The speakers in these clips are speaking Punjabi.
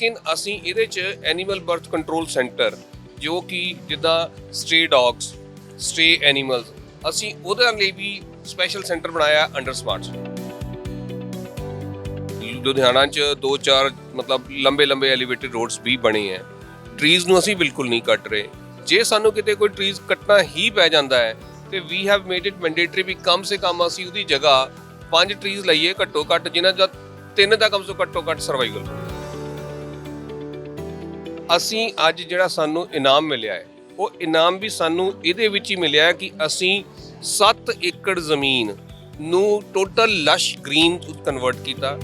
ਲੇਕਿਨ ਅਸੀਂ ਇਹਦੇ 'ਚ ਐਨੀਮਲ ਬਰਥ ਕੰਟਰੋਲ ਸੈਂਟਰ ਜੋ ਕਿ ਜਿੱਦਾਂ ਸਟ੍ਰੇ ਡੌਗਸ ਸਟ੍ਰੇ ਐਨੀਮਲਸ ਅਸੀਂ ਉਹਦੇ ਲਈ ਵੀ ਸਪੈਸ਼ਲ ਸੈਂਟਰ ਬਣਾਇਆ ਅੰਡਰ ਸਮਾਰਟ ਲੁਧਿਆਣਾ 'ਚ ਦੋ ਚਾਰ ਮਤਲਬ ਲੰਬੇ ਲੰਬੇ ਐਲੀਵੇਟਡ ਰੋਡਸ ਵੀ ਬਣੇ ਹੈ ਟਰੀਜ਼ ਨੂੰ ਅਸੀਂ ਬਿਲਕੁਲ ਨਹੀਂ ਕੱਟ ਰਹੇ। ਜੇ ਸਾਨੂੰ ਕਿਤੇ ਕੋਈ ਟਰੀਜ਼ ਕੱਟਣਾ ਹੀ ਪੈ ਜਾਂਦਾ ਹੈ ਤੇ we have made it mandatory ਵੀ ਕਮ ਸੇ ਕਮ ਅਸੀਂ ਉਹਦੀ ਜਗ੍ਹਾ ਪੰਜ ਟਰੀਜ਼ ਲਈਏ ਘੱਟੋ ਘੱਟ, ਜਿਨ੍ਹਾਂ ਦਾ ਤਿੰਨ ਦਾ ਕਮ ਸੇ ਘੱਟੋ ਘੱਟ ਸਰਵਾਈਵਲ ਅਸੀਂ ਅੱਜ ਜਿਹੜਾ ਸਾਨੂੰ ਇਨਾਮ ਮਿਲਿਆ ਹੈ, ਉਹ ਇਨਾਮ ਵੀ ਸਾਨੂੰ ਇਹਦੇ ਵਿੱਚ ਹੀ ਮਿਲਿਆ ਹੈ ਕਿ ਅਸੀਂ 7 ਏਕੜ ਜ਼ਮੀਨ ਨੂੰ ਟੋਟਲ ਲਸ਼ ਗ੍ਰੀਨ ਕਨਵਰਟ ਕੀਤਾ।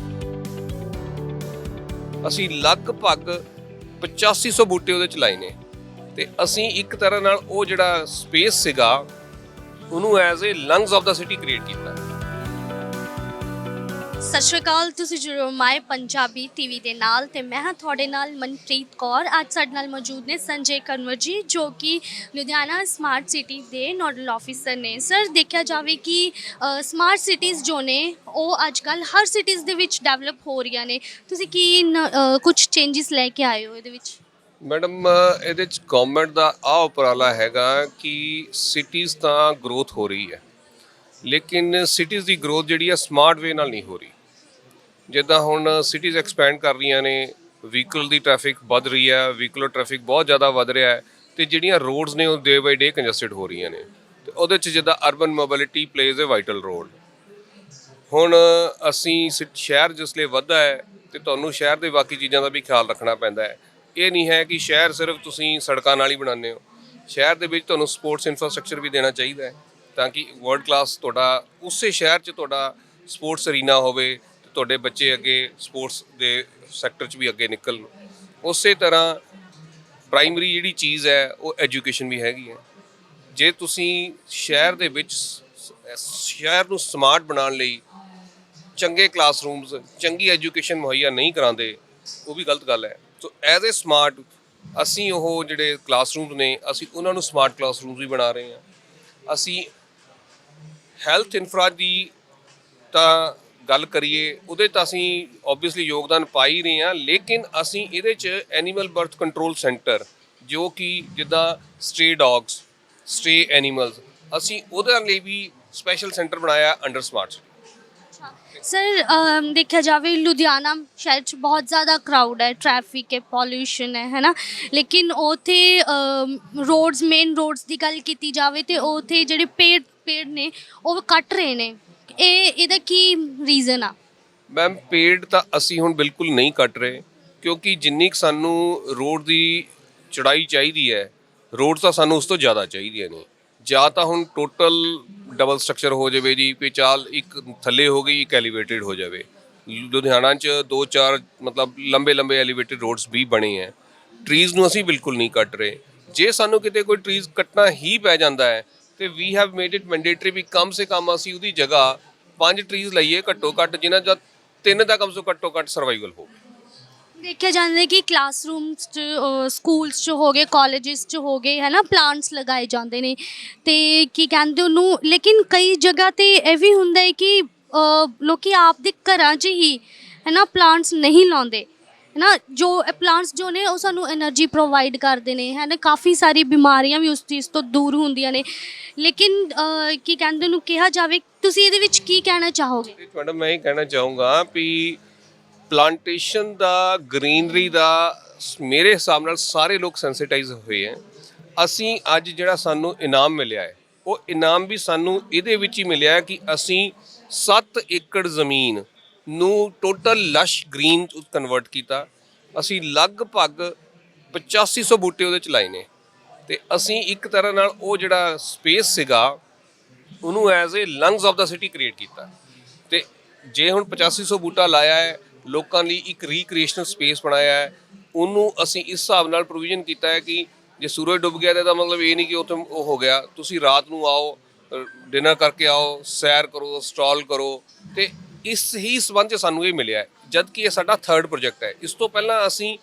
ਅਸੀਂ ਲਗਭਗ 8500 ਬੂਟੇ ਉਹਦੇ ਚ ਲਾਏ ਨੇ ਤੇ ਅਸੀਂ ਇੱਕ ਤਰ੍ਹਾਂ ਨਾਲ ਉਹ ਜਿਹੜਾ ਸਪੇਸ ਸੀਗਾ, ਉਹਨੂੰ as a lungs of the city create ਕੀਤਾ। ਸਤਿ ਸ਼੍ਰੀ ਅਕਾਲ, ਤੁਸੀਂ ਜੁੜੋ ਮਾਏ ਪੰਜਾਬੀ ਟੀਵੀ ਦੇ ਨਾਲ ਤੇ ਮੈਂ ਹਾਂ ਤੁਹਾਡੇ ਨਾਲ ਮਨਪ੍ਰੀਤ ਕੌਰ। ਅੱਜ ਸਾਡੇ ਨਾਲ ਮੌਜੂਦ ਨੇ ਸੰਜੇ ਕੰਵਰ ਜੀ, ਜੋ ਕਿ ਲੁਧਿਆਣਾ ਸਮਾਰਟ ਸਿਟੀ ਦੇ ਨੋਡਲ ਆਫੀਸਰ ਨੇ। ਸਰ ਦੇਖਿਆ ਜਾਵੇ ਕਿ ਸਮਾਰਟ ਸਿਟੀਜ਼ ਜੋ ਨੇ, ਉਹ ਅੱਜ ਕੱਲ ਹਰ ਸਿਟੀਜ਼ ਦੇ ਵਿੱਚ ਡਿਵੈਲਪ ਹੋ ਰਹੀਆਂ ਨੇ। ਤੁਸੀਂ ਕੀ ਕੁਝ ਚੇਂਜਸ ਲੈ ਕੇ ਆਏ ਹੋ ਇਹਦੇ ਵਿੱਚ? ਮੈਡਮ, ਇਹਦੇ ਚ ਗਵਰਨਮੈਂਟ ਦਾ ਆ ਉਪਰਾਲਾ ਹੈਗਾ ਕਿ ਸਿਟੀਜ਼ ਤਾਂ ਗਰੋਥ ਹੋ ਰਹੀ ਹੈ। ਲੇਕਿਨ ਸਿਟੀਜ਼ ਦੀ ਗਰੋਥ ਜਿਹੜੀ ਹੈ ਸਮਾਰਟ ਵੇ ਨਾਲ ਨਹੀਂ ਹੋ ਰਹੀ। ਜਿੱਦਾਂ ਹੁਣ ਸਿਟੀਜ਼ ਐਕਸਪੈਂਡ ਕਰ ਰਹੀਆਂ ਨੇ ਵਹੀਕਲ ਦੀ ਟ੍ਰੈਫਿਕ ਵੱਧ ਰਹੀ ਹੈ ਵਹੀਕਲ ਟ੍ਰੈਫਿਕ ਬਹੁਤ ਜ਼ਿਆਦਾ ਵੱਧ ਰਿਹਾ ਹੈ ਤੇ ਜਿਹੜੀਆਂ ਰੋਡਸ ਨੇ ਉਹ ਡੇ ਬਾਈ ਡੇ ਕੰਜਸਟਡ ਹੋ ਰਹੀਆਂ ਨੇ। ਤੇ ਉਹਦੇ ਚ ਜਿੱਦਾਂ urban mobility plays a vital role ਹੁਣ ਅਸੀਂ ਸਿ- ਸ਼ਹਿਰ ਜਿਸ ਲਈ ਵੱਧਦਾ ਹੈ ਤੇ ਤੁਹਾਨੂੰ ਸ਼ਹਿਰ ਦੇ ਬਾਕੀ ਚੀਜ਼ਾਂ ਦਾ ਵੀ ਖਿਆਲ ਰੱਖਣਾ ਪੈਂਦਾ ਹੈ। ਇਹ ਨਹੀਂ ਹੈ ਕਿ ਸ਼ਹਿਰ ਸਿਰਫ ਤੁਸੀਂ ਸੜਕਾਂ ਨਾਲ ਹੀ ਬਣਾਉਂਦੇ ਹੋ। ਸ਼ਹਿਰ ਦੇ ਵਿੱਚ ਤੁਹਾਨੂੰ ਸਪੋਰਟਸ ਇਨਫਰਾਸਟ੍ਰਕਚਰ ਵੀ ਦੇਣਾ ਚਾਹੀਦਾ ਹੈ ਤਾਂ ਕਿ ਵਰਲਡ ਕਲਾਸ ਤੁਹਾਡਾ, ਉਸੇ ਸ਼ਹਿਰ 'ਚ ਤੁਹਾਡਾ ਸਪੋਰਟਸ ਅਰੀਨਾ ਹੋਵੇ ਤੁਹਾਡੇ ਬੱਚੇ ਅੱਗੇ ਸਪੋਰਟਸ ਦੇ ਸੈਕਟਰ 'ਚ ਵੀ ਅੱਗੇ ਨਿਕਲਣ। ਉਸੇ ਤਰ੍ਹਾਂ ਪ੍ਰਾਇਮਰੀ ਜਿਹੜੀ ਚੀਜ਼ ਹੈ, ਉਹ ਐਜੂਕੇਸ਼ਨ ਵੀ ਹੈਗੀ ਹੈ। ਜੇ ਤੁਸੀਂ ਸ਼ਹਿਰ ਦੇ ਵਿੱਚ ਸ਼ਹਿਰ ਨੂੰ ਸਮਾਰਟ ਬਣਾਉਣ ਲਈ ਚੰਗੇ ਕਲਾਸਰੂਮਸ, ਚੰਗੀ ਐਜੂਕੇਸ਼ਨ ਮੁਹੱਈਆ ਨਹੀਂ ਕਰਾਉਂਦੇ, ਉਹ ਵੀ ਗਲਤ ਗੱਲ ਹੈ। ਸੋ ਐਜ਼ ਅ ਸਮਾਰਟ ਅਸੀਂ ਉਹ ਜਿਹੜੇ ਕਲਾਸਰੂਮਸ ਨੇ, ਅਸੀਂ ਉਹਨਾਂ ਨੂੰ ਸਮਾਰਟ ਕਲਾਸਰੂਮਸ ਵੀ ਬਣਾ ਰਹੇ ਹਾਂ। ਅਸੀਂ ਹੈਲਥ ਇਨਫਰਾ ਦੀ ਤਾਂ ਗੱਲ ਕਰੀਏ, ਉਹਦੇ ਤਾਂ ਅਸੀਂ ਆਬਵੀਅਸਲੀ ਯੋਗਦਾਨ ਪਾ ਹੀ ਰਹੇ ਹਾਂ, ਲੇਕਿਨ ਅਸੀਂ ਇਹਦੇ 'ਚ ਐਨੀਮਲ ਬਰਥ ਕੰਟਰੋਲ ਸੈਂਟਰ ਜੋ ਕਿ ਜਿੱਦਾਂ ਸਟ੍ਰੇ ਡੌਗਸ ਸਟ੍ਰੇ ਐਨੀਮਲਸ ਅਸੀਂ ਉਹਦੇ ਲਈ ਵੀ ਸਪੈਸ਼ਲ ਸੈਂਟਰ ਬਣਾਇਆ ਅੰਡਰ ਸਮਾਰਟ ਸਰ ਦੇਖਿਆ ਜਾਵੇ, ਲੁਧਿਆਣਾ ਸ਼ਹਿਰ 'ਚ ਬਹੁਤ ਜ਼ਿਆਦਾ ਕਰਾਊਡ ਹੈ ਟ੍ਰੈਫਿਕ ਹੈ ਪੋਲਿਊਸ਼ਨ ਹੈ ਹੈਨਾ ਲੇਕਿਨ ਉਥੇ ਰੋਡਸ ਮੇਨ ਰੋਡਸ ਦੀ ਗੱਲ ਕੀਤੀ ਜਾਵੇ ਤੇ ਉਥੇ ਜਿਹੜੇ ਪੇੜ ਪੇੜ ਨੇ, ਉਹ ਕੱਟ ਰਹੇ ਨੇ। ਇਹ ਇਹਦਾ ਕੀ ਰੀਜ਼ਨ ਆ? ਮੈਮ ਪੇੜ ਤਾਂ ਅਸੀਂ ਹੁਣ ਬਿਲਕੁਲ ਨਹੀਂ ਕੱਟ ਰਹੇ, ਕਿਉਂਕਿ ਜਿੰਨੀ ਕੁ ਸਾਨੂੰ ਰੋਡ ਦੀ ਚੜਾਈ ਚਾਹੀਦੀ ਹੈ, ਰੋਡ ਤਾਂ ਸਾਨੂੰ ਉਸ ਤੋਂ ਜ਼ਿਆਦਾ ਚਾਹੀਦੀਆਂ ਨੇ। ਜਾਂ ਤਾਂ ਹੁਣ ਟੋਟਲ ਡਬਲ ਸਟਰਕਚਰ ਹੋ ਜਾਵੇ ਜੀ, ਵੀ ਚਾਲ ਇੱਕ ਥੱਲੇ ਹੋ ਗਈ, ਇੱਕ ਐਲੀਵੇਟਿਡ ਹੋ ਜਾਵੇ। ਲੁਧਿਆਣਾ 'ਚ ਦੋ ਚਾਰ ਮਤਲਬ ਲੰਬੇ ਲੰਬੇ ਐਲੀਵੇਟਿਡ ਰੋਡਸ ਵੀ ਬਣੇ ਹੈ। ਟਰੀਜ਼ ਨੂੰ ਅਸੀਂ ਬਿਲਕੁਲ ਨਹੀਂ ਕੱਟ ਰਹੇ। ਜੇ ਸਾਨੂੰ ਕਿਤੇ ਕੋਈ ਟਰੀਜ਼ ਕੱਟਣਾ ਹੀ ਪੈ ਜਾਂਦਾ ਹੈ ਤੇ we have made it mandatory ਵੀ ਕਮ ਸੇ ਕਮ ਅਸੀਂ ਉਹਦੀ ਜਗ੍ਹਾ ਪੰਜ ਟਰੀਜ਼ ਲਈਏ ਘੱਟੋ ਘੱਟ ਜਿਨ੍ਹਾਂ ਦਾ ਤਿੰਨ ਦਾ ਕਮ ਸੇ ਘੱਟੋ ਘੱਟ ਸਰਵਾਈਵਲ ਹੋਵੇ। ਦੇਖਿਆ ਜਾਂਦਾ ਹੈ ਕਿ ਕਲਾਸਰੂਮਸ 'ਚ ਸਕੂਲਸ 'ਚ ਹੋ ਗਏ ਕਾਲਜਸ 'ਚ ਹੋ ਗਏ ਹੈ ਨਾ ਪਲਾਂਟਸ ਲਗਾਏ ਜਾਂਦੇ ਨੇ। ਤੇ ਕੀ ਕਹਿੰਦੇ ਉਹਨੂੰ ਲੇਕਿਨ ਕਈ ਜਗ੍ਹਾ ਤੇ ਇਹ ਵੀ ਹੁੰਦਾ ਹੈ ਕਿ ਅ, ਲੋਕੀ ਆਪ ਦੇ ਘਰਾਂ 'ਚ ਹੀ ਹੈ ਨਾ ਪਲਾਂਟਸ ਨਹੀਂ ਲਾਉਂਦੇ। ਹੈ ਨਾ, ਜੋ ਪਲਾਂਟਸ ਜੋ ਨੇ, ਉਹ ਸਾਨੂੰ એનર્ਜੀ ਪ੍ਰੋਵਾਈਡ ਕਰਦੇ ਨੇ, ਹੈ ਨਾ? ਕਾਫੀ ਸਾਰੀ ਬਿਮਾਰੀਆਂ ਵੀ ਉਸ ਚੀਜ਼ ਤੋਂ ਦੂਰ ਹੁੰਦੀਆਂ ਨੇ। ਲੇਕਿਨ ਕੀ ਕਹਿੰਦੇ ਨੂੰ, ਕਿਹਾ ਜਾਵੇ, ਤੁਸੀਂ ਇਹਦੇ ਵਿੱਚ ਕੀ ਕਹਿਣਾ ਚਾਹੋਗੇ? ਤੇ ਮੈਡਮ ਮੈਂ ਇਹ ਕਹਿਣਾ ਚਾਹੂੰਗਾ ਵੀ ਪਲਾਂਟੇਸ਼ਨ ਦਾ ਗ੍ਰੀਨਰੀ ਦਾ ਮੇਰੇ ਹਿਸਾਬ ਨਾਲ ਸਾਰੇ ਲੋਕ ਸੈਂਸਿਟਾਈਜ਼ ਹੋਏ ਹੈ। ਅਸੀਂ ਅੱਜ ਜਿਹੜਾ ਸਾਨੂੰ ਇਨਾਮ ਮਿਲਿਆ ਹੈ, ਉਹ ਇਨਾਮ ਵੀ ਸਾਨੂੰ ਇਹਦੇ ਵਿੱਚ ਹੀ ਮਿਲਿਆ ਕਿ ਅਸੀਂ 7 ਏਕੜ ਜ਼ਮੀਨ ਨੂੰ ਟੋਟਲ ਲਸ਼ ਗ੍ਰੀਨ ਕਨਵਰਟ ਕੀਤਾ। ਅਸੀਂ ਲਗਭਗ 8500 ਬੂਟੇ ਉਹਦੇ ਚ ਲਾਏ ਨੇ। ਤੇ ਅਸੀਂ ਇੱਕ ਤਰ੍ਹਾਂ ਨਾਲ ਉਹ ਜਿਹੜਾ ਸਪੇਸ ਸੀਗਾ, ਉਹਨੂੰ as a lungs of the city create ਕੀਤਾ। ਤੇ ਜੇ ਹੁਣ 8500 ਬੂਟਾ ਲਾਇਆ ਹੈ, ਲੋਕਾਂ ਲਈ ਇੱਕ ਰੀਕ੍ਰੀਏਸ਼ਨਲ ਸਪੇਸ ਬਣਾਇਆ ਹੈ, ਉਹਨੂੰ ਅਸੀਂ ਇਸ ਹਿਸਾਬ ਨਾਲ ਪ੍ਰੋਵੀਜ਼ਨ ਕੀਤਾ ਹੈ ਕਿ ਜੇ ਸੂਰਜ ਡੁੱਬ ਗਿਆ ਤਾਂ ਇਹਦਾ ਮਤਲਬ ਇਹ ਨਹੀਂ ਕਿ ਉੱਥੇ ਉਹ ਹੋ ਗਿਆ। ਤੁਸੀਂ ਰਾਤ ਨੂੰ ਆਓ ਡਿਨਰ ਕਰਕੇ ਆਓ, ਸੈਰ ਕਰੋ, ਸਟਾਲ ਕਰੋ। ਤੇ ਇਸ ਹੀ ਸਬੰਧ 'ਚ ਸਾਨੂੰ ਇਹ ਮਿਲਿਆ ਹੈ ਜਦ ਕਿ ਇਹ ਸਾਡਾ ਥਰਡ ਪ੍ਰੋਜੈਕਟ ਹੈ। ਇਸ ਤੋਂ ਪਹਿਲਾਂ ਅਸੀਂ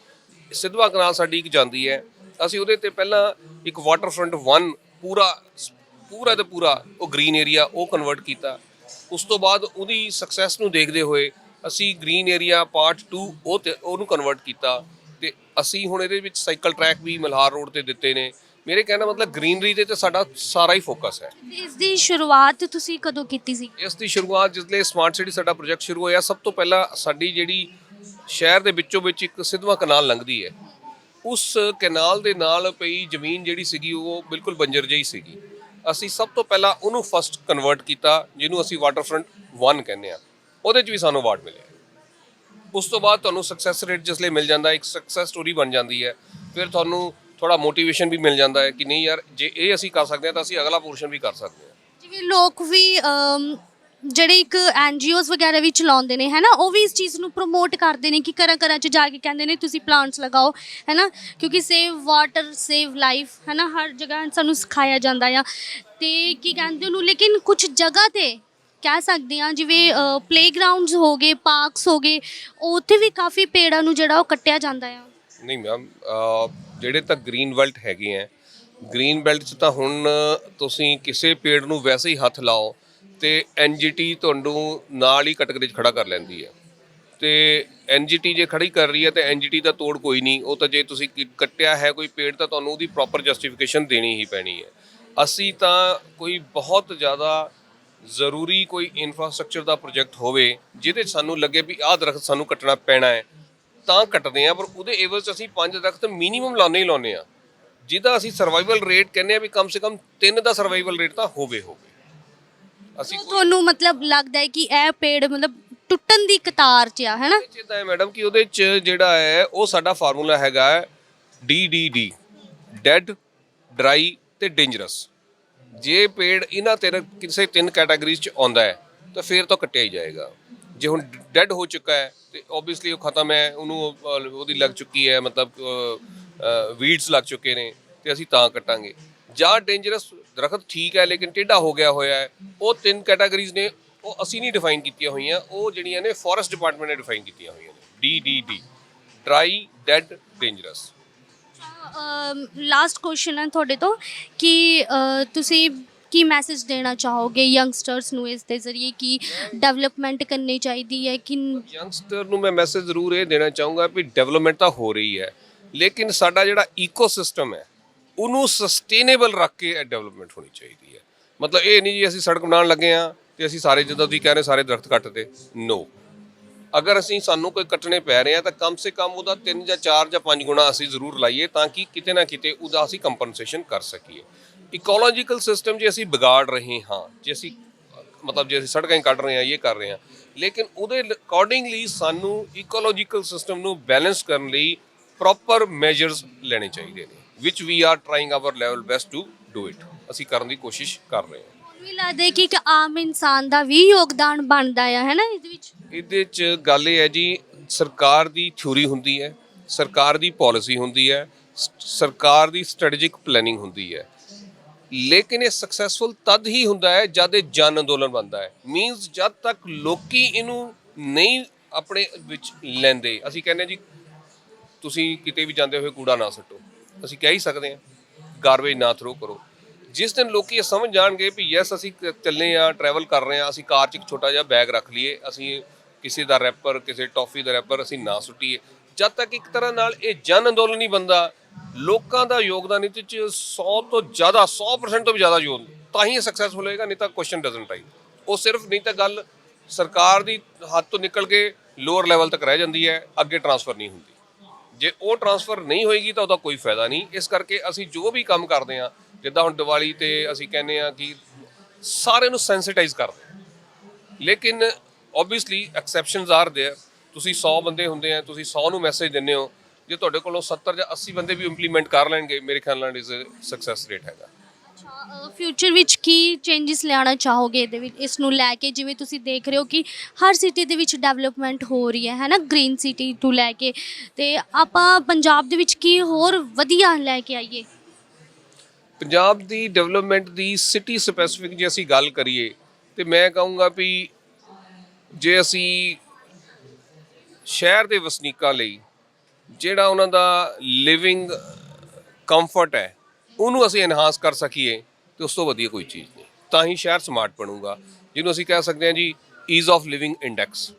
ਸਿੱਧਵਾ ਕਨਾਲ ਸਾਡੀ ਇੱਕ ਜਾਂਦੀ ਹੈ। ਅਸੀਂ ਉਹਦੇ ਤੇ ਪਹਿਲਾਂ ਇੱਕ ਵਾਟਰਫਰੰਟ 1 ਪੂਰਾ ਪੂਰਾ ਤੇ ਪੂਰਾ ਉਹ ਗ੍ਰੀਨ ਏਰੀਆ ਉਹ ਕਨਵਰਟ ਕੀਤਾ। ਉਸ ਤੋਂ ਬਾਅਦ ਉਹਦੀ ਸਕਸੈਸ ਨੂੰ ਦੇਖਦੇ ਹੋਏ ਅਸੀਂ ਗ੍ਰੀਨ ਏਰੀਆ ਪਾਰਟ 2 ਉਹ ਉਹਨੂੰ ਕਨਵਰਟ ਕੀਤਾ। ਤੇ ਅਸੀਂ ਹੁਣ ਇਹਦੇ ਵਿੱਚ ਸਾਈਕਲ ਟਰੈਕ ਵੀ ਮਲਹਾਰ ਰੋਡ ਤੇ ਦਿੱਤੇ ਨੇ। ਮੇਰੇ ਕਹਿਣ ਦਾ ਮਤਲਬ ਗ੍ਰੀਨਰੀ ਤੇ ਤੇ ਸਾਡਾ ਸਾਰਾ ਹੀ ਫੋਕਸ ਹੈ। ਇਸ ਦੀ ਸ਼ੁਰੂਆਤ ਤੁਸੀਂ ਕਦੋਂ ਕੀਤੀ ਸੀ? ਇਸ ਦੀ ਸ਼ੁਰੂਆਤ ਜਿਸਲੇ ਸਮਾਰਟ ਸਿਟੀ ਸਾਡਾ ਪ੍ਰੋਜੈਕਟ ਸ਼ੁਰੂ ਹੋਇਆ ਸਭ ਤੋਂ ਪਹਿਲਾਂ ਸਾਡੀ ਜਿਹੜੀ ਸ਼ਹਿਰ ਦੇ ਵਿੱਚੋਂ ਵਿੱਚ ਇੱਕ ਸਿੱਧਵਾਂ ਕਨਾਲ ਲੰਘਦੀ ਹੈ। ਉਸ ਕਨਾਲ ਦੇ ਨਾਲ ਪਈ ਜ਼ਮੀਨ ਜਿਹੜੀ ਸੀਗੀ ਉਹ ਬਿਲਕੁਲ ਬੰਜਰ ਜਿਹੀ ਸੀਗੀ। ਅਸੀਂ ਸਭ ਤੋਂ ਪਹਿਲਾਂ ਉਹਨੂੰ ਫਸਟ ਕਨਵਰਟ ਕੀਤਾ ਜਿਹਨੂੰ ਅਸੀਂ ਵਾਟਰਫਰੰਟ 1 ਕਹਿੰਦੇ ਆ ਉਹਦੇ 'ਚ ਵੀ ਸਾਨੂੰ ਅਵਾਰਡ ਮਿਲਿਆ। ਉਸ ਤੋਂ ਬਾਅਦ ਤੁਹਾਨੂੰ ਸਕਸੈਸ ਰੇਟ ਜਿਸ ਲਈ ਮਿਲ ਜਾਂਦਾ ਇੱਕ ਸਕਸੈਸ ਸਟੋਰੀ ਬਣ ਜਾਂਦੀ ਹੈ। ਫਿਰ ਤੁਹਾਨੂੰ ਥੋੜਾ ਮੋਟੀਵੇਸ਼ਨ ਵੀ ਮਿਲ ਜਾਂਦਾ ਹੈ ਕਿ ਨਹੀਂ ਯਾਰ ਜੇ ਇਹ ਅਸੀਂ ਕਰ ਸਕਦੇ ਹਾਂ ਤਾਂ ਅਸੀਂ ਅਗਲਾ ਪੋਰਸ਼ਨ ਵੀ ਕਰ ਸਕਦੇ ਹਾਂ। ਜਿਵੇਂ ਲੋਕ ਵੀ ਅਮ, ਜਿਹੜੇ ਇੱਕ ਐਨਜੀਓਜ਼ ਵਗੈਰਾ ਵੀ ਚਲਾਉਂਦੇ ਨੇ ਹੈਨਾ ਉਹ ਵੀ ਇਸ ਚੀਜ਼ ਨੂੰ ਪ੍ਰਮੋਟ ਕਰਦੇ ਨੇ ਕਿ ਘਰਾਂ ਘਰਾਂ 'ਚ ਜਾ ਕੇ ਕਹਿੰਦੇ ਨੇ ਤੁਸੀਂ ਪਲਾਂਟਸ ਲਗਾਓ ਹੈਨਾ ਕਿਉਂਕਿ ਸੇਵ ਵਾਟਰ ਸੇਵ ਲਾਈਫ ਹੈਨਾ ਹਰ ਜਗ੍ਹਾ ਸਾਨੂੰ ਸਿਖਾਇਆ ਜਾਂਦਾ ਆ। ਤੇ ਕੀ ਕਹਿੰਦੇ ਉਹਨੂੰ ਲੇਕਿਨ ਕੁਝ ਜਗ੍ਹਾ ਤੇ ਕਹਿ ਸਕਦੇ ਆ ਜਿਵੇਂ ਪਲੇਗਰਾਉਂਡਸ ਹੋ ਗਏ ਪਾਰਕਸ ਹੋ ਗਏ ਉੱਥੇ ਵੀ ਕਾਫੀ ਪੇੜਾਂ ਨੂੰ ਜਿਹੜਾ ਉਹ ਕੱਟਿਆ ਜਾਂਦਾ ਆ। ਨਹੀਂ ਮੈਮ ਜਿਹੜੇ ਤਾਂ ਗ੍ਰੀਨ ਬੈਲਟ ਹੈਗੇ ਆ ਗ੍ਰੀਨ ਬੈਲਟ 'ਚ ਤਾਂ ਹੁਣ ਤੁਸੀਂ ਕਿਸੇ ਪੇੜ ਨੂੰ ਵੈਸੇ ਹੀ ਹੱਥ ਲਾਓ ਤੇ ਐਨਜੀਟੀ ਤੁਹਾਨੂੰ ਨਾਲ ਹੀ ਕੈਟਾਗਰੀ 'ਚ ਖੜਾ ਕਰ ਲੈਂਦੀ ਹੈ ਤੇ ਐਨਜੀਟੀ ਜੇ ਖੜੀ ਕਰ ਰਹੀ ਹੈ ਤੇ ਐਨਜੀਟੀ ਦਾ ਤੋੜ ਕੋਈ ਨਹੀਂ, ਉਹ ਤਾਂ ਜੇ ਤੁਸੀਂ ਕੱਟਿਆ ਹੈ ਕੋਈ ਪੇੜ ਤਾਂ ਤੁਹਾਨੂੰ ਉਹਦੀ ਪ੍ਰੋਪਰ ਜਸਟੀਫਿਕੇਸ਼ਨ ਦੇਣੀ ਹੀ ਪੈਣੀ ਹੈ ਅਸੀਂ ਤਾਂ ਕੋਈ ਬਹੁਤ ਜ਼ਿਆਦਾ ਜ਼ਰੂਰੀ ਕੋਈ ਇਨਫਰਾਸਟ੍ਰਕਚਰ ਦਾ ਪ੍ਰੋਜੈਕਟ ਹੋਵੇ, ਜਿਹਦੇ 'ਚ ਸਾਨੂੰ ਲੱਗੇ ਵੀ ਆਹ ਦਰਖਤ ਸਾਨੂੰ ਕੱਟਣਾ ਪੈਣਾ ਹੈ ਤਾਂ ਕੱਟਦੇ ਆ ਪਰ ਉਹਦੇ ਏਵਜ਼ 'ਚ ਅਸੀਂ ਪੰਜ ਦਰਖਤ ਮਿਨੀਮਮ ਲਾਉਣੇ ਹੀ ਲਾਉਣੇ ਆ ਜਿਹਦਾ ਅਸੀਂ ਸਰਵਾਈਵਲ ਰੇਟ ਕਹਿੰਦੇ ਆ ਵੀ ਕਮ ਸੇ ਕਮ 3 ਦਾ ਸਰਵਾਈਵਲ ਰੇਟ ਤਾਂ ਹੋਵੇ ਹੋਵੇ। ਅਸੀਂ ਤੁਹਾਨੂੰ ਮਤਲਬ ਲੱਗਦਾ ਹੈ ਕਿ ਇਹ ਪੇੜ ਮਤਲਬ ਟੁੱਟਣ ਦੀ ਕਤਾਰ 'ਚ ਆ ਹੈਨਾ? ਚੇਤਾ ਹੈ ਮੈਡਮ ਕਿ ਉਹਦੇ 'ਚ ਜਿਹੜਾ ਹੈ ਉਹ ਸਾਡਾ ਫਾਰਮੂਲਾ ਹੈਗਾ ਹੈ DDD ਡੈਡ ਡਰਾਈ ਤੇ ਡੇਂਜਰਸ ਜੇ ਪੇੜ ਇਹਨਾਂ ਤਿੰਨ ਕਿਸੇ ਤਿੰਨ ਕੈਟਾਗਰੀਜ਼ 'ਚ ਆਉਂਦਾ ਹੈ ਤਾਂ ਫਿਰ ਤਾਂ ਕੱਟਿਆ ਹੀ ਜਾਏਗਾ। ਜੇ ਹੁਣ ਡੈੱਡ ਹੋ ਚੁੱਕਾ ਹੈ, ਤੇ ਆਬਵੀਅਸਲੀ ਉਹ ਖਤਮ ਹੈ, ਉਹਨੂੰ ਉਹਦੀ ਲੱਗ ਚੁੱਕੀ ਹੈ, ਮਤਲਬ ਵੀਡਸ ਲੱਗ ਚੁੱਕੇ ਨੇ, ਤੇ ਅਸੀਂ ਤਾਂ ਕੱਟਾਂਗੇ। ਜਾਂ ਡੇਂਜਰਸ ਦਰਖਤ ਠੀਕ ਹੈ, ਲੇਕਿਨ ਟੇਢਾ ਹੋ ਗਿਆ ਹੋਇਆ ਹੈ, ਉਹ ਤਿੰਨ ਕੈਟਾਗਰੀਜ਼ ਨੇ, ਉਹ ਅਸੀਂ ਨਹੀਂ ਡਿਫਾਈਨ ਕੀਤੀਆਂ ਹੋਈਆਂ, ਉਹ ਜਿਹੜੀਆਂ ਨੇ ਫੋਰੈਸਟ ਡਿਪਾਰਟਮੈਂਟ ਨੇ ਡਿਫਾਈਨ ਕੀਤੀਆਂ ਹੋਈਆਂ ਨੇ। D D DDD dry dead dangerous last question ਹੈ ਤੁਹਾਡੇ ਤੋਂ, ਕਿ ਤੁਸੀਂ ਕੀ ਮੈਸੇਜ ਦੇਣਾ ਚਾਹੋਗੇ ਯੰਗਸਟਰਸ ਨੂੰ ਇਸ ਦੇ ਜ਼ਰੀਏ ਕਿ ਡਿਵੈਲਪਮੈਂਟ ਕਰਨੀ ਚਾਹੀਦੀ ਹੈ, ਕਿ ਯੰਗਸਟਰ ਨੂੰ ਮੈਂ ਮੈਸੇਜ ਜ਼ਰੂਰ ਇਹ ਦੇਣਾ ਚਾਹੂੰਗਾ ਵੀ ਡਿਵੈਲਪਮੈਂਟ ਤਾਂ ਹੋ ਰਹੀ ਹੈ, ਲੇਕਿਨ ਸਾਡਾ ਜਿਹੜਾ ਈਕੋਸਿਸਟਮ ਹੈ, ਉਹਨੂੰ ਸਸਟੇਨੇਬਲ ਰੱਖ ਕੇ ਡਿਵੈਲਪਮੈਂਟ ਹੋਣੀ ਚਾਹੀਦੀ ਹੈ। ਮਤਲਬ ਇਹ ਨਹੀਂ ਜੀ ਅਸੀਂ ਸੜਕ ਬਣਾਉਣ ਲੱਗੇ ਆ ਤੇ ਅਸੀਂ ਸਾਰੇ ਜਿੱਦਾਂ ਤੁਸੀਂ ਕਹਿ ਰਹੇ ਸਾਰੇ ਦਰਖਤ ਕੱਟਦੇ ਨੋ ਅਗਰ ਅਸੀਂ ਸਾਨੂੰ ਕੋਈ ਕੱਟਣੇ ਪੈ ਰਹੇ ਆ ਤਾਂ ਕਮ ਸੇ ਕਮ ਉਹਦਾ 3 ਜਾਂ 4 ਜਾਂ 5 ਗੁਣਾ ਅਸੀਂ ਜ਼ਰੂਰ ਲਾਈਏ ਤਾਂ ਕਿ ਕਿਤੇ ਨਾ ਕਿਤੇ ਉਹਦਾ ਅਸੀਂ ਕੰਪਨਸੇਸ਼ਨ ਕਰ ਸਕੀਏ। ਇਕੋਲੋਜੀਕਲ ਸਿਸਟਮ ਜੇ ਅਸੀਂ ਵਿਗਾੜ ਰਹੇ ਹਾਂ ਜੇ ਅਸੀਂ ਮਤਲਬ ਜੇ ਅਸੀਂ ਸੜਕਾਂ ਹੀ ਕੱਟ ਰਹੇ ਹਾਂ ਇਹ ਕਰ ਰਹੇ ਹਾਂ ਲੇਕਿਨ ਉਹਦੇ ਅਕੋਰਡਿੰਗਲੀ ਸਾਨੂੰ ਇਕੋਲੋਜੀਕਲ ਸਿਸਟਮ ਨੂੰ ਬੈਲੈਂਸ ਕਰਨ ਲਈ ਪ੍ਰੋਪਰ ਮੈਜਰਸ ਲੈਣੇ ਚਾਹੀਦੇ ਨੇ which we are trying our level best to do it ਅਸੀਂ ਕਰਨ ਦੀ ਕੋਸ਼ਿਸ਼ ਕਰ ਰਹੇ ਹਾਂ। ਵੀ ਲੱਗਦਾ ਕਿ ਇੱਕ ਆਮ ਇਨਸਾਨ ਦਾ ਵੀ ਯੋਗਦਾਨ ਬਣਦਾ ਆ ਹੈ ਨਾ ਇਹਦੇ ਵਿੱਚ? ਇਹਦੇ ਚ ਗੱਲ ਇਹ ਹੈ ਜੀ ਸਰਕਾਰ ਦੀ ਥਿਊਰੀ ਹੁੰਦੀ ਹੈ ਸਰਕਾਰ ਦੀ ਪਾਲਿਸੀ ਹੁੰਦੀ ਹੈ ਸਰਕਾਰ ਦੀ ਸਟ੍ਰੈਟੇਜਿਕ ਪਲੈਨਿੰਗ ਹੁੰਦੀ ਹੈ। ਲੇਕਿਨ ਇਹ ਸਕਸੈਸਫੁਲ ਤਦ ਹੀ ਹੁੰਦਾ ਹੈ ਜਦ ਇਹ ਜਨ ਅੰਦੋਲਨ ਬਣਦਾ ਹੈ। ਮੀਨਸ ਜਦ ਤੱਕ ਲੋਕੀ ਇਹਨੂੰ ਨਹੀਂ ਆਪਣੇ ਵਿੱਚ ਲੈਂਦੇ, ਅਸੀਂ ਕਹਿੰਦੇ ਜੀ, ਤੁਸੀਂ ਕਿਤੇ ਵੀ ਜਾਂਦੇ ਹੋਏ ਕੂੜਾ ਨਾ ਸੁੱਟੋ। ਅਸੀਂ ਕਹਿ ਹੀ ਸਕਦੇ ਹਾਂ ਗਾਰਬੇਜ ਨਾ ਥਰੋ ਕਰੋ। ਜਿਸ ਦਿਨ ਲੋਕੀ ਇਹ ਸਮਝ ਜਾਣਗੇ ਵੀ ਯੈਸ ਅਸੀਂ ਚੱਲੇ ਆ ਟਰੈਵਲ ਕਰ ਰਹੇ ਆ ਅਸੀਂ ਕਾਰ 'ਚ ਇੱਕ ਛੋਟਾ ਜਿਹਾ ਬੈਗ ਰੱਖ ਲਈਏ, ਅਸੀਂ ਕਿਸੇ ਦਾ ਰੈਪਰ ਕਿਸੇ ਟੌਫੀ ਦਾ ਰੈਪਰ ਅਸੀਂ ਨਾ ਸੁੱਟੀਏ। ਜਦ ਤੱਕ ਇੱਕ ਤਰ੍ਹਾਂ ਨਾਲ ਇਹ ਜਨ ਅੰਦੋਲਨ ਹੀ ਬੰਦਾ ਲੋਕਾਂ ਦਾ ਯੋਗਦਾਨ ਇਹਦੇ 'ਚ 100 ਤੋਂ ਜ਼ਿਆਦਾ 100% ਤੋਂ ਵੀ ਜ਼ਿਆਦਾ ਯੋਗਦਾਨ ਤਾਂ ਹੀ ਇਹ ਸਕਸੈਸਫੁਲ ਹੋਏਗਾ ਨਹੀਂ ਤਾਂ ਕੁਐਸਚਨ ਡਸਨਟ ਰਾਈਟ ਉਹ ਸਿਰਫ ਨਹੀਂ ਤਾਂ ਗੱਲ ਸਰਕਾਰ ਦੀ ਹੱਥ ਤੋਂ ਨਿਕਲ ਕੇ ਲੋਅਰ ਲੈਵਲ ਤੱਕ ਰਹਿ ਜਾਂਦੀ ਹੈ ਅੱਗੇ ਟਰਾਂਸਫਰ ਨਹੀਂ ਹੁੰਦੀ ਜੇ ਉਹ ਟਰਾਂਸਫਰ ਨਹੀਂ ਹੋਏਗੀ ਤਾਂ ਉਹਦਾ ਕੋਈ ਫਾਇਦਾ ਨਹੀਂ ਇਸ ਕਰਕੇ ਅਸੀਂ ਜੋ ਵੀ ਕੰਮ ਕਰਦੇ ਹਾਂ ਜਿੱਦਾਂ ਹੁਣ ਦੀਵਾਲੀ ਤੇ ਅਸੀਂ ਕਹਿੰਦੇ ਆ ਕਿ ਸਾਰੇ ਨੂੰ ਸੈਂਸਿਟਾਈਜ਼ ਕਰਦੇ ਹਾਂ ਲੇਕਿਨ ਆਬਵੀਅਸਲੀ ਐਕਸੈਪਸ਼ਨਸ ਆਰ देयर ਤੁਸੀਂ 100 ਬੰਦੇ ਹੁੰਦੇ ਆ ਤੁਸੀਂ 100 ਨੂੰ ਮੈਸੇਜ ਦਿੰਦੇ ਹੋ ਜੇ ਤੁਹਾਡੇ ਕੋਲੋਂ 70 ਜਾਂ 80 ਬੰਦੇ ਵੀ ਇੰਪਲੀਮੈਂਟ ਕਰ ਲੈਣਗੇ ਮੇਰੇ ਖਿਆਲ ਨਾਲ ਇਸ ਸਕਸੈਸ ਰੇਟ ਹੈਗਾ। ਫਿਊਚਰ ਵਿੱਚ ਕੀ ਚੇਂਜਸ ਲਿਆਉਣਾ ਚਾਹੋਗੇ ਇਹਦੇ ਵਿੱਚ ਇਸ ਨੂੰ ਲੈ ਕੇ ਜਿਵੇਂ ਤੁਸੀਂ ਦੇਖ ਰਹੇ ਹੋ ਕਿ ਹਰ ਸਿਟੀ ਦੇ ਵਿੱਚ ਡਿਵੈਲਪਮੈਂਟ ਹੋ ਰਹੀ ਹੈ ਹੈ ਨਾ ਗ੍ਰੀਨ ਸਿਟੀ ਤੋਂ ਲੈ ਕੇ। ਤੇ ਆਪਾਂ ਪੰਜਾਬ ਦੇ ਵਿੱਚ ਕੀ ਹੋਰ ਵਧੀਆ ਲੈ ਕੇ ਆਈਏ? ਪੰਜਾਬ ਦੀ ਡਿਵੈਲਪਮੈਂਟ ਦੀ ਸਿਟੀ ਸਪੈਸੀਫਿਕ ਜੇ ਅਸੀਂ ਗੱਲ ਕਰੀਏ ਤੇ ਮੈਂ ਕਹੂੰਗਾ ਵੀ ਜੇ ਅਸੀਂ ਸ਼ਹਿਰ ਦੇ ਵਸਨੀਕਾਂ ਲਈ ਜਿਹੜਾ ਉਹਨਾਂ ਦਾ ਲਿਵਿੰਗ ਕੰਫਰਟ ਹੈ, ਉਹਨੂੰ ਅਸੀਂ ਐਨਹਾਂਸ ਕਰ ਸਕੀਏ ਤੇ ਉਸ ਤੋਂ ਵਧੀਆ ਕੋਈ ਚੀਜ਼ ਨਹੀਂ। ਤਾਂ ਹੀ ਸ਼ਹਿਰ ਸਮਾਰਟ ਬਣੂਗਾ, ਜਿਹਨੂੰ ਅਸੀਂ ਕਹਿ ਸਕਦੇ ਹਾਂ ਜੀ ਈਜ਼ ਆਫ ਲਿਵਿੰਗ ਇੰਡੈਕਸ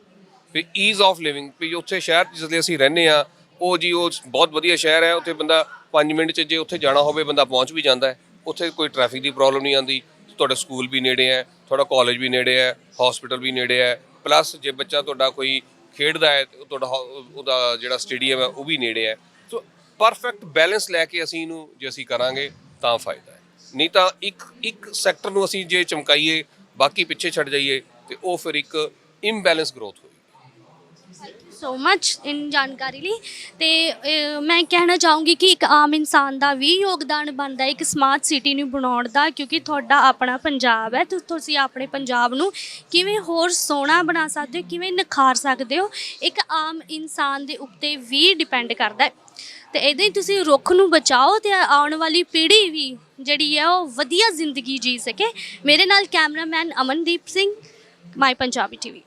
ਵੀ ਈਜ਼ ਆਫ ਲਿਵਿੰਗ ਵੀ ਉੱਥੇ ਸ਼ਹਿਰ 'ਚ ਜਿਸਲੇ ਅਸੀਂ ਰਹਿੰਦੇ ਆ ਉਹ ਜੀ ਉਹ ਬਹੁਤ ਵਧੀਆ ਸ਼ਹਿਰ ਹੈ, ਉੱਥੇ ਬੰਦਾ 5 ਮਿੰਟ 'ਚ ਜੇ ਉੱਥੇ ਜਾਣਾ ਹੋਵੇ, ਬੰਦਾ ਪਹੁੰਚ ਵੀ ਜਾਂਦਾ ਹੈ। ਉੱਥੇ ਕੋਈ ਟ੍ਰੈਫਿਕ ਦੀ ਪ੍ਰੋਬਲਮ ਨਹੀਂ ਆਉਂਦੀ। ਤੁਹਾਡਾ ਸਕੂਲ ਵੀ ਨੇੜੇ ਹੈ, ਤੁਹਾਡਾ ਕਾਲਜ ਵੀ ਨੇੜੇ ਹੈ ਹਸਪੀਟਲ ਵੀ ਨੇੜੇ ਹੈ। ਪਲੱਸ ਜੇ ਬੱਚਾ ਤੁਹਾਡਾ ਕੋਈ ਖੇਡਦਾ ਹੈ ਤੁਹਾਡਾ ਉਹਦਾ ਜਿਹੜਾ ਸਟੇਡੀਅਮ ਹੈ ਉਹ ਵੀ ਨੇੜੇ ਹੈ। ਸੋ ਪਰਫੈਕਟ ਬੈਲੈਂਸ ਲੈ ਕੇ ਅਸੀਂ ਇਹਨੂੰ ਜੇ ਅਸੀਂ ਕਰਾਂਗੇ ਤਾਂ ਫਾਇਦਾ ਹੈ। ਨਹੀਂ ਤਾਂ ਇੱਕ ਇੱਕ ਸੈਕਟਰ ਨੂੰ ਅਸੀਂ ਜੇ ਚਮਕਾਈਏ, ਬਾਕੀ ਪਿੱਛੇ ਛੱਡ ਜਾਈਏ ਤੇ ਉਹ ਫਿਰ ਇੱਕ ਇੰਬੈਲੈਂਸ ਗਰੋਥ ਹੋਵੇ ਸੋ ਮੱਚ ਇਨ ਜਾਣਕਾਰੀ ਲਈ। ਤੇ ਅਹ, ਮੈਂ ਕਹਿਣਾ ਚਾਹੂੰਗੀ ਕਿ ਇੱਕ ਆਮ ਇਨਸਾਨ ਦਾ ਵੀ ਯੋਗਦਾਨ ਬਣਦਾ ਹੈ ਇੱਕ ਸਮਾਰਟ ਸਿਟੀ ਨੂੰ ਬਣਾਉਣ ਦਾ ਕਿਉਂਕਿ ਤੁਹਾਡਾ ਆਪਣਾ ਪੰਜਾਬ ਹੈ। ਤੇ ਤੁਸੀਂ ਆਪਣੇ ਪੰਜਾਬ ਨੂੰ ਕਿਵੇਂ ਹੋਰ ਸੋਹਣਾ ਬਣਾ ਸਕਦੇ ਹੋ ਕਿਵੇਂ ਨਿਖਾਰ ਸਕਦੇ ਹੋ ਇੱਕ ਆਮ ਇਨਸਾਨ ਦੇ ਉੱਤੇ ਵੀ ਡਿਪੈਂਡ ਕਰਦਾ ਹੈ। ਤੇ ਇਹਦੇ ਹੀ ਤੁਸੀਂ ਰੁੱਖ ਨੂੰ ਬਚਾਓ ਤੇ ਆਉਣ ਵਾਲੀ ਪੀੜ੍ਹੀ ਵੀ ਜਿਹੜੀ ਹੈ ਉਹ ਵਧੀਆ ਜ਼ਿੰਦਗੀ ਜੀ ਸਕੇ। ਮੇਰੇ ਨਾਲ cameraman Amandeep Singh my Punjabi TV.